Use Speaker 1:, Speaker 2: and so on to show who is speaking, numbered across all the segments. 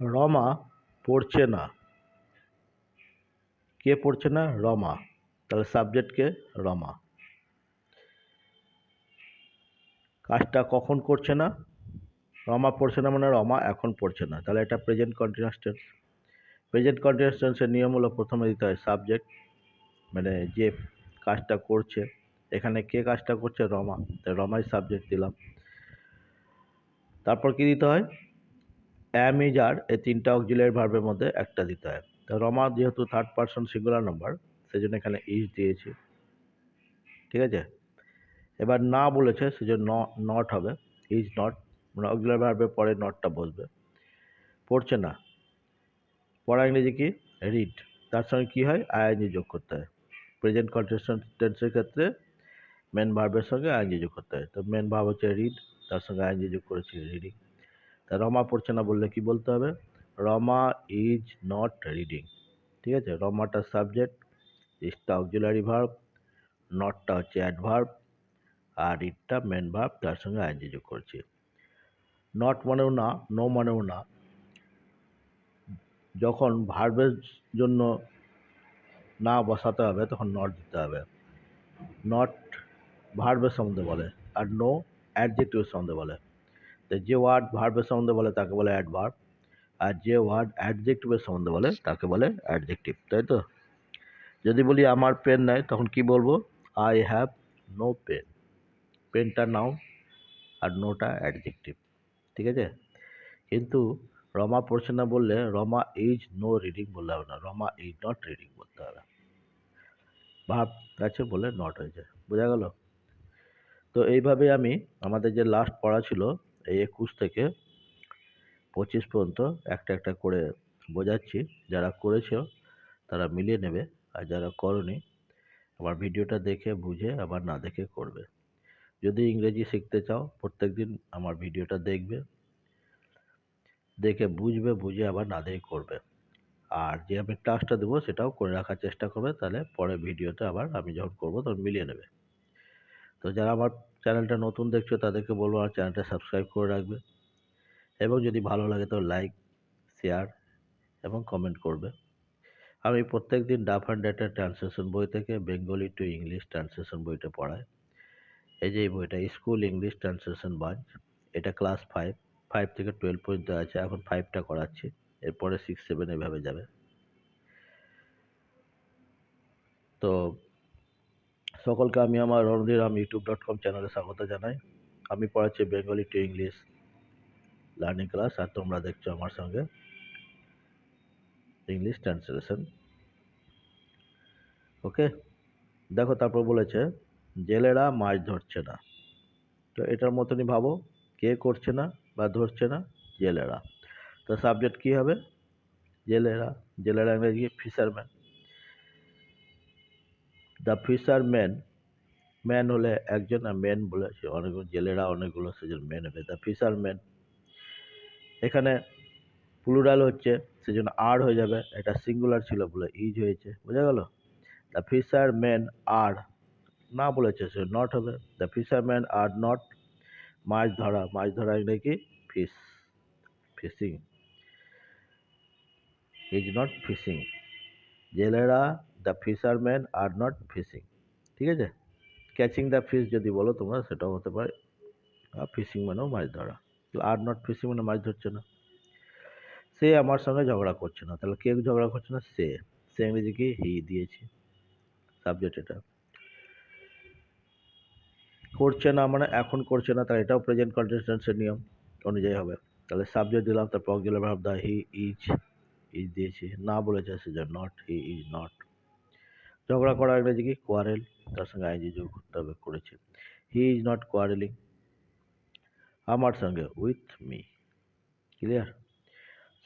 Speaker 1: রমা পড়ছে না। কে পড়ছে না? রমা। তাহলে সাবজেক্ট কে? রমা। কাজটা কখন করছে না? রমা পড়ছে না মানে রমা এখন পড়ছে না। তাহলে এটা present continuous tense present continuous টেন্সের নিয়ম হলো প্রথমে দিতে হয় সাবজেক্ট মানে যে কাজটা করছে। এখানে কে কাজটা করছে? রমা। তাই রমাই সাবজেক্ট দিলাম। তারপর কি দিতে হয়? অ্যাম ইজ আর এই তিনটা অক্সিলারি ভার্বের মধ্যে একটা দিতে হয়। তো রমা যেহেতু থার্ড পারসন সিঙ্গুলার নাম্বার সেজন্য এখানে ইজ দিয়েছি। ঠিক আছে? এবার না বলেছে, সেজন্য নট হবে। ইজ নট মানে অক্সিলারি ভার্বের পরে নটটা বসবে। পড়ছে না। পড়া ইংরেজি কি? রিড তার সঙ্গে কী হয়? আইএনজি যোগ করতে হয়। প্রেজেন্ট কন্টিনিউয়াস টেন্সের ক্ষেত্রে মেন ভার্বের সঙ্গে আইএনজি যোগ করতে হয়। তো মেন ভার্ব হচ্ছে রিড তার সঙ্গে আইএনজি যোগ করেছি রিডিং তা রমা পড়ছে না বললে কি বলতে হবে? রমা ইজ নট রিডিং ঠিক আছে? রমাটা সাবজেক্ট ইজটা অক্সিলারি ভার্ব নটটা হচ্ছে অ্যাডভার্ব আর ইটটা মেন ভার্ব তার সঙ্গে আইএনজি যোগ করছি। নট মানেও না নো মানেও না। যখন ভার্বের জন্য না বসাতে হবে, তখন নট দিতে হবে। নট ভার্বের সম্বন্ধে বলে, আর নো অ্যাডজেক্টিভের সম্বন্ধে বলে। যে ওয়ার্ড ভার্বের সম্বন্ধে বলে, তাকে বলে অ্যাডভার্ব আর যে ওয়ার্ড অ্যাডজেক্টিভের সম্বন্ধে বলে, তাকে বলে অ্যাডজেক্টিভ তাই তো? যদি বলি আমার পেন নাই, তখন কি বলব? আই হ্যাভ নো পেন পেনটা নাও আর নোটা অ্যাডজেক্টিভ ঠিক আছে? কিন্তু রমা পড়ছে না বললে, রমা ইজ নো রিডিং বললে হবে না, রমা ইজ নট রিডিং বলতে হবে। ভাব আছে বলে নট হয়েছে, বোঝা গেল? তো এইভাবে আমি আমাদের যে লাস্ট পড়া ছিল এই একুশ থেকে পঁচিশ পর্যন্ত একটা একটা করে বোঝাচ্ছি। যারা করেছ, তারা মিলিয়ে নেবে। আর যারা করনি, আমার ভিডিওটা দেখে, বুঝে, আবার না দেখে করবে। যদি ইংরেজি শিখতে চাও প্রত্যেক দিন আমার ভিডিওটা দেখবে। দেখে বুঝবে, বুঝে আবার না দেখে করবে। আর যে আমি ক্লাসটা দেবো, সেটাও করে রাখার চেষ্টা করবে। তাহলে পরে ভিডিওতে আবার আমি যখন করব, তখন মিলিয়ে নেবে। তো যারা আমার চ্যানেলটা নতুন দেখছ তাদেরকে বলব আমার চ্যানেলটা সাবস্ক্রাইব করে রাখবে। এবং যদি ভালো লাগে তো লাইক শেয়ার এবং কমেন্ট করবে। আমি প্রত্যেক দিন ডাফ অ্যান্ড ডেটা ট্রান্সলেশন বই থেকে বেঙ্গলি টু ইংলিশ ট্রান্সলেশন বইটা পড়াই। এই যে এই বইটা স্কুল ইংলিশ ট্রান্সলেশন বাঞ্চ এটা ক্লাস ফাইভ ফাইভ থেকে টুয়েলভ পর্যন্ত আছে, এখন ফাইভটা করাচ্ছি, এরপরে সিক্স সেভেন এভাবে যাবে। তো সকলকে আমি আমার রণধীরাম ইউটিউব ডট কম চ্যানেলে স্বাগত জানাই। আমি পড়াচ্ছি Bengali to English learning class আর তোমরা দেখছ আমার সঙ্গে ইংলিশ ট্রান্সলেশন ওকে দেখো, তারপর বলেছে, জেলেরা মাছ ধরছে না। তো এটার মতনই ভাবো, কে করছে না বা ধরছে না? জেলেরা। তো সাবজেক্ট কী হবে? জেলেরা। জেলেরা ইংরেজি ফিশারম্যান দ্য ফিশারম্যান ম্যান হলে একজন মেন বলেছে অনেকগুলো জেলেরা অনেকগুলো সেজন মেন হবে। দ্য ফিশারম্যান এখানে প্লুরাল হচ্ছে সেজন্য আর হয়ে যাবে। এটা সিঙ্গুলার ছিল বলে ইজ হয়েছে। বোঝা গেল? দ্য ফিশার ম্যান আর না বলেছে সে নট হবে। দ্য ফিশারম্যান আর নট মাছ ধরা। মাছ ধরা নাকি fish fishing is not fishing জেলেরা the fisherman are not fishing ঠিক আছে? ক্যাচিং দ্য ফিশ যদি বলো তোমরা, সেটাও হতে পারে। ফিশিং মানেও মাছ ধরা। আর নট ফিশিং মানে মাছ ধরছে না। সে আমার সঙ্গে ঝগড়া করছে না। তাহলে কে ঝগড়া করছে না? সে। সে ইংরেজিকে হি দিয়েছে। সাবজেক্ট এটা। করছে না মানে এখন করছে না, তাহলে এটাও প্রেজেন্ট কন্টিনিউয়াসের নিয়ম অনুযায়ী হবে। তাহলে সাবজেক্ট দিলাম, তারপর অক্সিলারি ভাব দা হি ইজ ইজ দিয়েছি। না বলেছে সে যে নট হি ইজ নট ঝগড়া করা ইংরেজি কি কোয়ারেল তার সঙ্গে আইনজি যোগ করতে হবে, করেছে। হি ইজ নট কোয়ারেলিং আমার সঙ্গে with me clear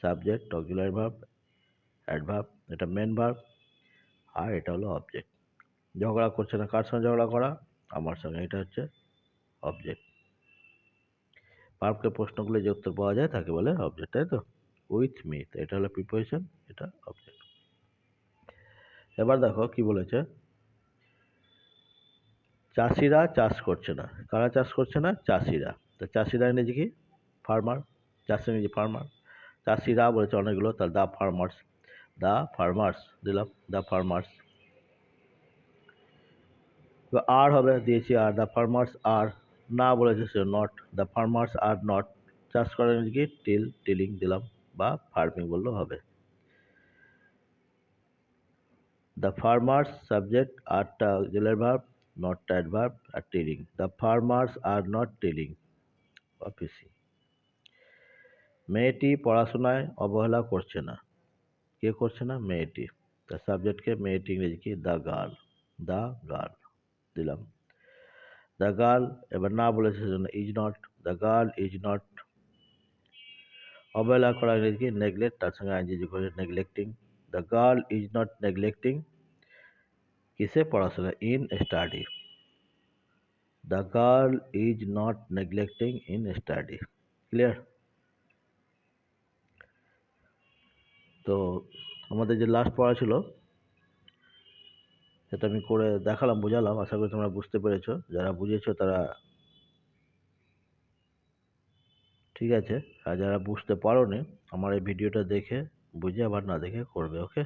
Speaker 1: subject auxiliary verb adverb এটা মেন ভার্ব আর এটা হলো অবজেক্ট ঝগড়া করছে না, কার সঙ্গে ঝগড়া করা? আমার সঙ্গে, এটা হচ্ছে অবজেক্ট ভার্বকে প্রশ্ন করলে যে উত্তর পাওয়া যায়, তাকে বলে অবজেক্ট তাই তো? উইথ মি এটা হলো প্রিপোজিশন এটা অবজেক্ট এবার দেখো কি বলেছে। চাষিরা চাষ করছে না। কারা চাষ করছে না? চাষিরা। তো চাষিরা ইংরেজি কি? ফার্মার চাষি ইংরেজি ফার্মার চাষিরা বলেছে অনেকগুলো। তাহলে দ্য ফার্মার্স দ্য ফার্মার্স দিলাম। দ্য ফার্মার্স আর হবে, দিয়েছি আর দ্য ফার্মার্স আর না বলেছে সে not the farmers are not চাষ করেন কি? টিল টিলিং দিলাম। বা ফার্মিং বললেও হবে। দ্য ফার্মার্স সাবজেক্ট আরটা অক্সিলারি ভার্ব নটটা adverb R tilling the farmers are not tilling অফিসি মেয়েটি পড়াশোনায় অবহেলা করছে না। কে করছে না? মেয়েটি। তার সাবজেক্টকে মেয়েটি ইংরেজি কি? দ্য গার্ল দ্য গার্ল দিলাম। দ্য গার্ল এবার না বলেছে সেজন্য is not the girl is not অবহেলা করা ইংরেজি কি? নেগলেক্ট তার সঙ্গে আইনজি করে neglecting the girl is not neglecting কিসে পড়াশোনা in study the girl is not neglecting in study clear তো আমাদের যে লাস্ট পড়া ছিল, সেটা আমি করে দেখালাম, বোঝালাম। আশা করি তোমরা বুঝতে পেরেছ। যারা বুঝেছ তারা ঠিক আছে। আর যারা বুঝতে পারোনি, আমার এই ভিডিওটা দেখে বুঝে আবার না দেখে করবে ওকে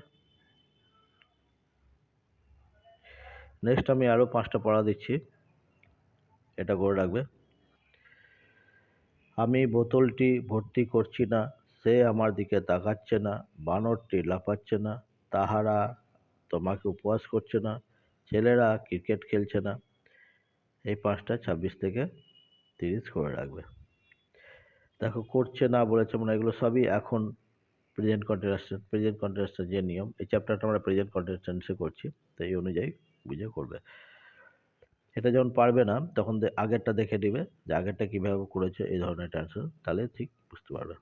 Speaker 1: নেক্সট আমি আরও পাঁচটা পড়া দিচ্ছি এটা করে রাখবে। আমি বোতলটি ভর্তি করছি না, সে আমার দিকে তাকাচ্ছে না, বানরটি লাফাচ্ছে না, তাহারা তোমাকে উপবাস করছে না, ছেলেরা ক্রিকেট খেলছে না। এই পাঁচটা ছাব্বিশ থেকে তিরিশ করে রাখবে। দেখো, করছে না বলেছে মানে এগুলো সবই এখন প্রেজেন্ট কন্টিনিউয়াস প্রেজেন্ট কন্টিনিউয়াসের যে নিয়ম, এই চ্যাপ্টারটা আমরা প্রেজেন্ট কন্টিনিউয়াসে করছি, তো এই অনুযায়ী বুঝে করবে। এটা যখন পারবে না, তখন আগেরটা দেখে নেবে যে আগেরটা কীভাবে করেছে এই ধরনের টেনশন তাহলে ঠিক বুঝতে পারবে।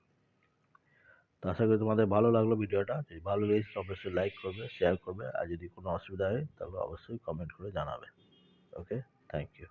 Speaker 1: তো আশা করি তোমাদের ভালো লাগল ভিডিওটা। যদি ভালো লেগেছে অবশ্যই লাইক করবে শেয়ার করবে। আর যদি কোনো অসুবিধা হয়, তাহলে অবশ্যই কমেন্ট করে জানাবে। Okay thank you